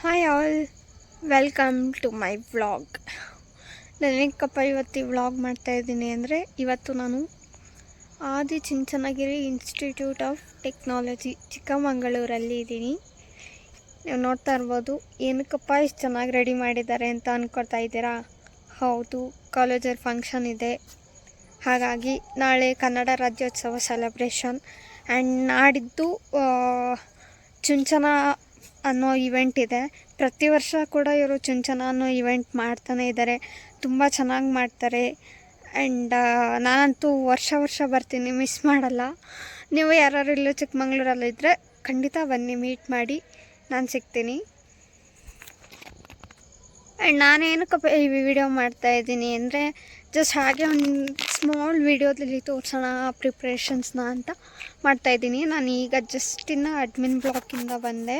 Hi all welcome to my vlog ನನಗಪ್ಪ ಇವತ್ತು vlog ಮಾಡ್ತಾಯಿದ್ದೀನಿ ಅಂದರೆ ಇವತ್ತು ನಾನು Adi Chunchanagiri Institute of Technology ಚಿಕ್ಕಮಗಳೂರಲ್ಲಿ ಇದ್ದೀನಿ. ನೀವು ನೋಡ್ತಾ ಇರ್ಬೋದು, ಏನಕ್ಕಪ್ಪ ಇಷ್ಟು ಚೆನ್ನಾಗಿ ರೆಡಿ ಮಾಡಿದ್ದಾರೆ ಅಂತ ಅಂದ್ಕೊಳ್ತಾ ಇದ್ದೀರಾ? ಹೌದು ಕಾಲೇಜಲ್ಲಿ ಫಂಕ್ಷನ್ ಇದೆ. ಹಾಗಾಗಿ ನಾಳೆ ಕನ್ನಡ ರಾಜ್ಯೋತ್ಸವ ಸೆಲೆಬ್ರೇಷನ್ ಆ್ಯಂಡ್ ನಾಡಿದ್ದು ಚುಂಚನ ಅನ್ನೋ ಇವೆಂಟ್ ಇದೆ. ಪ್ರತಿ ವರ್ಷ ಕೂಡ ಇವರು ಚುಂಚನ ಅನ್ನೋ ಇವೆಂಟ್ ಮಾಡ್ತಾನೆ ಇದ್ದಾರೆ ತುಂಬ ಚೆನ್ನಾಗಿ ಮಾಡ್ತಾರೆ. ಆ್ಯಂಡ್ ನಾನಂತೂ ವರ್ಷ ವರ್ಷ ಬರ್ತೀನಿ ಮಿಸ್ ಮಾಡಲ್ಲ. ನೀವು ಯಾರು ಇಲ್ಲೂ ಚಿಕ್ಕಮಂಗ್ಳೂರಲ್ಲಿದ್ದರೆ ಖಂಡಿತ ಬನ್ನಿ ಮೀಟ್ ಮಾಡಿ. ನಾನು ಸಿಗ್ತೀನಿ. ಆ್ಯಂಡ್ ನಾನೇನಕ್ಕೆ ಈ ವಿಡಿಯೋ ಮಾಡ್ತಾ ಇದ್ದೀನಿ ಅಂದರೆ ಜಸ್ಟ್ ಹಾಗೆ ಒಂದು ಸ್ಮಾಲ್ ವಿಡಿಯೋದಲ್ಲಿ ತೋರಿಸೋಣ ಪ್ರಿಪ್ರೇಷನ್ಸ್ನ ಅಂತ ಮಾಡ್ತಾಯಿದ್ದೀನಿ ನಾನು ಈಗ ಜಸ್ಟ್ ಇನ್ನು ಅಡ್ಮಿನ್ ಬ್ಲಾಕಿಂದ ಬಂದೆ.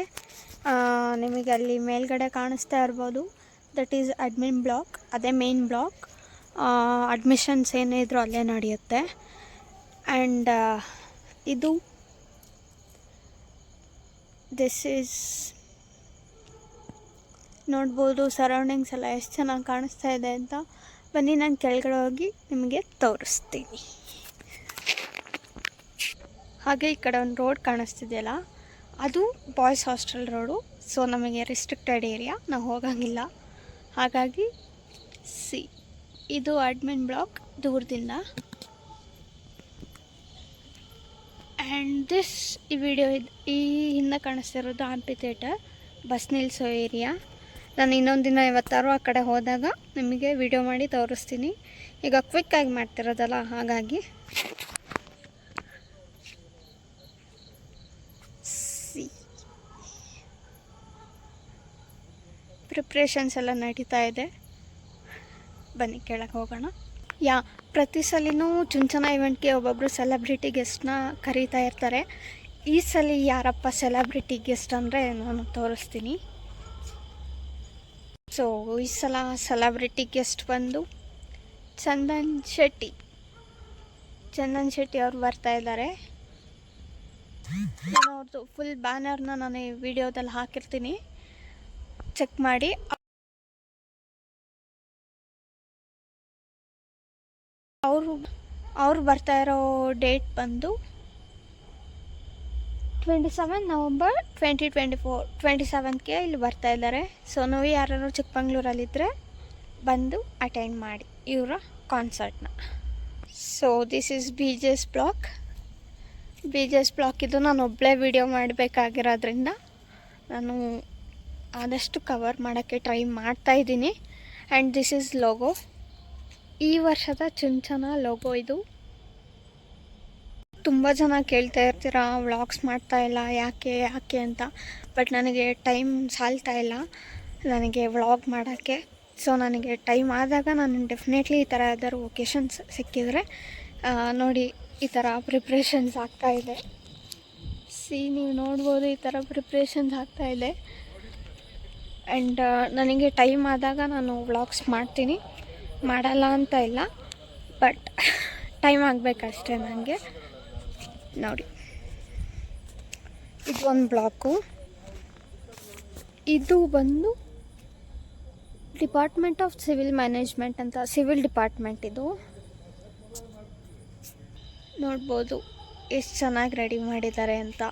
ನಿಮಗೆ ಅಲ್ಲಿ ಮೇಲ್ಗಡೆ ಕಾಣಿಸ್ತಾ ಇರ್ಬೋದು. ದಟ್ ಈಸ್ ಅಡ್ಮಿನ್ ಬ್ಲಾಕ್ ಅದೇ ಮೇನ್ ಬ್ಲಾಕ್ ಅಡ್ಮಿಷನ್ಸ್ ಏನೇ ಇದ್ರೂ ಅಲ್ಲೇ ನಡೆಯುತ್ತೆ. ಆ್ಯಂಡ್ ಇದು ದಿಸ್ ಈಸ್ ನೋಡ್ಬೋದು ಸರೌಂಡಿಂಗ್ಸ್ ಎಲ್ಲ ಎಷ್ಟು ಚೆನ್ನಾಗಿ ಕಾಣಿಸ್ತಾ ಇದೆ ಅಂತ. ಬನ್ನಿ, ನಾನು ಕೆಳಗಡೆ ಹೋಗಿ ನಿಮಗೆ ತೋರಿಸ್ತೀನಿ. ಹಾಗೆ ಈ ಕಡೆ ಒಂದು ರೋಡ್ ಕಾಣಿಸ್ತಿದೆಯಲ್ಲ? ಅದು ಬಾಯ್ಸ್ ಹಾಸ್ಟೆಲ್ ರೋಡು. ಸೊ ನಮಗೆ ರಿಸ್ಟ್ರಿಕ್ಟೆಡ್ ಏರಿಯಾ ನಾವು ಹೋಗಂಗಿಲ್ಲ. ಹಾಗಾಗಿ ಸಿ, ಇದು ಅಡ್ಮಿನ್ ಬ್ಲಾಕ್ ದೂರದಿಂದ. ಆ್ಯಂಡ್ ದಿಸ್ ಈ ವಿಡಿಯೋ ಇದು, ಈ ಹಿಂದೆ ಕಾಣಿಸ್ತಿರೋದು ಆಂಪಿ ಥಿಯೇಟರ್ ಬಸ್ ನಿಲ್ಲಿಸೋ ಏರಿಯಾ ನಾನು ಇನ್ನೊಂದು ದಿನ ಇವತ್ತಾರು ಆ ಕಡೆ ಹೋದಾಗ ನಿಮಗೆ ವಿಡಿಯೋ ಮಾಡಿ ತೋರಿಸ್ತೀನಿ. ಈಗ ಕ್ವಿಕ್ಕಾಗಿ ಮಾಡ್ತಿರೋದಲ್ಲ, ಹಾಗಾಗಿ ಸಿ ಪ್ರಿಪ್ರೇಷನ್ಸ್ ಎಲ್ಲ ನಡೀತಾ ಇದೆ. ಬನ್ನಿ ಕೇಳಕ್ಕೆ ಹೋಗೋಣ. ಯಾ, ಪ್ರತಿ ಸಲಿನೂ ಚುಂಚನ ಇವೆಂಟ್ಗೆ ಒಬ್ಬೊಬ್ಬರು ಸೆಲೆಬ್ರಿಟಿ ಗೆಸ್ಟ್ನ ಕರೀತಾ ಇರ್ತಾರೆ. ಈ ಸಲ ಯಾರಪ್ಪ ಸೆಲೆಬ್ರಿಟಿ ಗೆಸ್ಟ್ ಅಂದರೆ ನಾನು ತೋರಿಸ್ತೀನಿ. ಸೊ ಈ ಸಲ ಸೆಲೆಬ್ರಿಟಿ ಗೆಸ್ಟ್ ಬಂದು ಚಂದನ್ ಶೆಟ್ಟಿ. ಚಂದನ್ ಶೆಟ್ಟಿ ಅವ್ರು ಬರ್ತಾ ಇದ್ದಾರೆ. ನಾನು ಅವ್ರದ್ದು ಫುಲ್ ಬ್ಯಾನರ್ನ ನಾನು ಈ ವಿಡಿಯೋದಲ್ಲಿ ಹಾಕಿರ್ತೀನಿ. ಚೆಕ್ ಮಾಡಿ. ಅವರು ಅವ್ರು ಬರ್ತಾ ಇರೋ ಡೇಟ್ ಬಂದು twenty seven November twenty twenty four twenty ಸೆವೆನ್ಗೆ ಇಲ್ಲಿ ಬರ್ತಾ ಇದ್ದಾರೆ. ಸೊ ನೀವು ಯಾರು ಚಿಕ್ಕಮಂಗ್ಳೂರಲ್ಲಿದ್ದರೆ ಬಂದು ಅಟೆಂಡ್ ಮಾಡಿ ಇವರ ಕಾನ್ಸರ್ಟ್ನ so this is B J S block B J S block ಇದು ನಾನು ಒಬ್ಬಳೇ ವಿಡಿಯೋ ಮಾಡಬೇಕಾಗಿರೋದ್ರಿಂದ ನಾನು ಆದಷ್ಟು ಕವರ್ ಮಾಡೋಕ್ಕೆ ಟ್ರೈ ಮಾಡ್ತಾ ಇದ್ದೀನಿ. ಆ್ಯಂಡ್ ದಿಸ್ ಈಸ್ ಲೋಗೋ ಈ ವರ್ಷದ ಚುಂಚನ ಲೋಗೋ ಇದು. ತುಂಬ ಜನ ಕೇಳ್ತಾ ಇರ್ತೀರಾ ವ್ಲಾಗ್ಸ್ ಮಾಡ್ತಾ ಇಲ್ಲ, ಯಾಕೆ ಯಾಕೆ ಅಂತ. ಬಟ್ ನನಗೆ ಟೈಮ್ ಸಾಲ್ತಾ ಇಲ್ಲ ನನಗೆ ವ್ಲಾಗ್ ಮಾಡೋಕ್ಕೆ. ಸೊ ನನಗೆ ಟೈಮ್ ಆದಾಗ ನಾನು ಡೆಫಿನೆಟ್ಲಿ ಈ ಥರ ಯಾವ್ದಾದ್ರು ಒಕೇಶನ್ಸ್ ಸಿಕ್ಕಿದರೆ ನೋಡಿ ಈ ಥರ ಪ್ರಿಪ್ರೇಷನ್ಸ್ ಆಗ್ತಾಯಿದೆ ಸಿ ನೀವು ನೋಡ್ಬೋದು ಈ ಥರ ಪ್ರಿಪ್ರೇಷನ್ಸ್ ಆಗ್ತಾಯಿದೆ ಆ್ಯಂಡ್ ನನಗೆ ಟೈಮ್ ಆದಾಗ ನಾನು ವ್ಲಾಗ್ಸ್ ಮಾಡ್ತೀನಿ. ಮಾಡಲ್ಲ ಅಂತ ಇಲ್ಲ ಬಟ್ ಟೈಮ್ ಆಗಬೇಕಷ್ಟೇ ನನಗೆ ನೋಡಿ. ಇದು ಒಂದು ಬ್ಲಾಕು ಇದು ಬಂದು ಡಿಪಾರ್ಟ್ಮೆಂಟ್ ಆಫ್ ಸಿವಿಲ್ ಮ್ಯಾನೇಜ್ಮೆಂಟ್ ಅಂತ ಸಿವಿಲ್ ಡಿಪಾರ್ಟ್ಮೆಂಟ್ ಇದು. ನೋಡ್ಬೋದು, ಎಷ್ಟು ಚೆನ್ನಾಗಿ ರೆಡಿ ಮಾಡಿದ್ದಾರೆ ಅಂತ.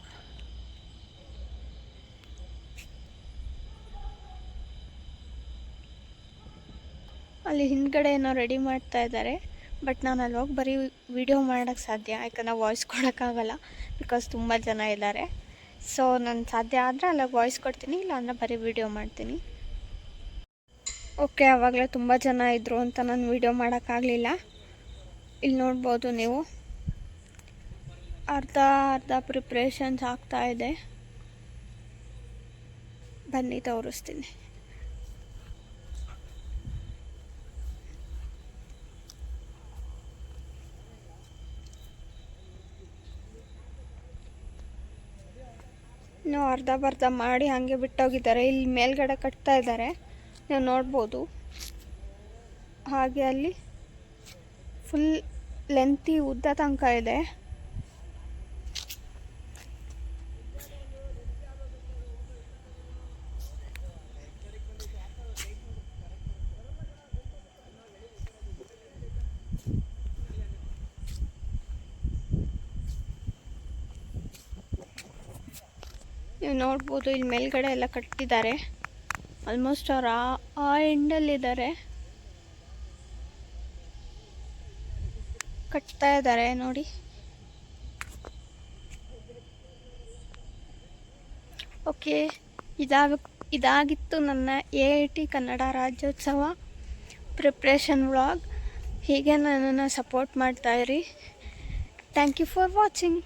ಅಲ್ಲಿ ಹಿಂದ್ಗಡೆ ಏನೋ ರೆಡಿ ಮಾಡ್ತಾ ಇದ್ದಾರೆ. ಬಟ್ ನಾನು ಅಲ್ಲಿ ಹೋಗಿ ಬರೀ ವಿಡಿಯೋ ಮಾಡೋಕ್ಕೆ ಸಾಧ್ಯ, ಯಾಕಂದ್ರೆ ವಾಯ್ಸ್ ಕೊಡೋಕ್ಕಾಗಲ್ಲ ಬಿಕಾಸ್ ತುಂಬ ಜನ ಇದ್ದಾರೆ. ಸೊ ನಾನು ಸಾಧ್ಯ ಆದರೆ ಅಲ್ಲ ವಾಯ್ಸ್ ಕೊಡ್ತೀನಿ, ಇಲ್ಲಾಂದರೆ ಬರೀ ವಿಡಿಯೋ ಮಾಡ್ತೀನಿ. ಓಕೆ ಆವಾಗಲೇ ತುಂಬ ಜನ ಇದ್ದರು ಅಂತ ನಾನು ವಿಡಿಯೋ ಮಾಡೋಕ್ಕಾಗಲಿಲ್ಲ ಇಲ್ಲಿ ನೋಡ್ಬೋದು ನೀವು. ಅರ್ಧ ಅರ್ಧ ಪ್ರಿಪ್ರೇಷನ್ಸ್ ಆಗ್ತಾ ಇದೆ. ಬನ್ನಿ, ತೋರಿಸ್ತೀನಿ. ಇನ್ನು ಅರ್ಧ ಬರ್ಧ ಮಾಡಿ ಹಾಗೆ ಬಿಟ್ಟೋಗಿದ್ದಾರೆ. ಇಲ್ಲಿ ಮೇಲ್ಗಡೆ ಕಟ್ತಾ ಇದ್ದಾರೆ. ನೀವು ನೋಡ್ಬೋದು. ಹಾಗೆ ಅಲ್ಲಿ ಫುಲ್ ಲೆಂತಿ ಉದ್ದ ತನಕ ಇದೆ. ನೀವು ನೋಡ್ಬೋದು, ಇಲ್ಲಿ ಮೇಲ್ಗಡೆ ಎಲ್ಲ ಕಟ್ಟಿದ್ದಾರೆ. ಆಲ್ಮೋಸ್ಟ್ ಅವ್ರು ಆ ಆ ಎಂಡಲ್ಲಿದ್ದಾರೆ ಕಟ್ತಾ ಇದ್ದಾರೆ ನೋಡಿ. ಓಕೆ, ಇದಾಗ, ಇದಾಗಿತ್ತು ನನ್ನ A I T Kannada Rajyotsava preparation vlog ಹೀಗೆ ನನ್ನನ್ನು ಸಪೋರ್ಟ್ ಮಾಡ್ತಾಯಿರಿ ಥ್ಯಾಂಕ್ ಯು ಫಾರ್ ವಾಚಿಂಗ್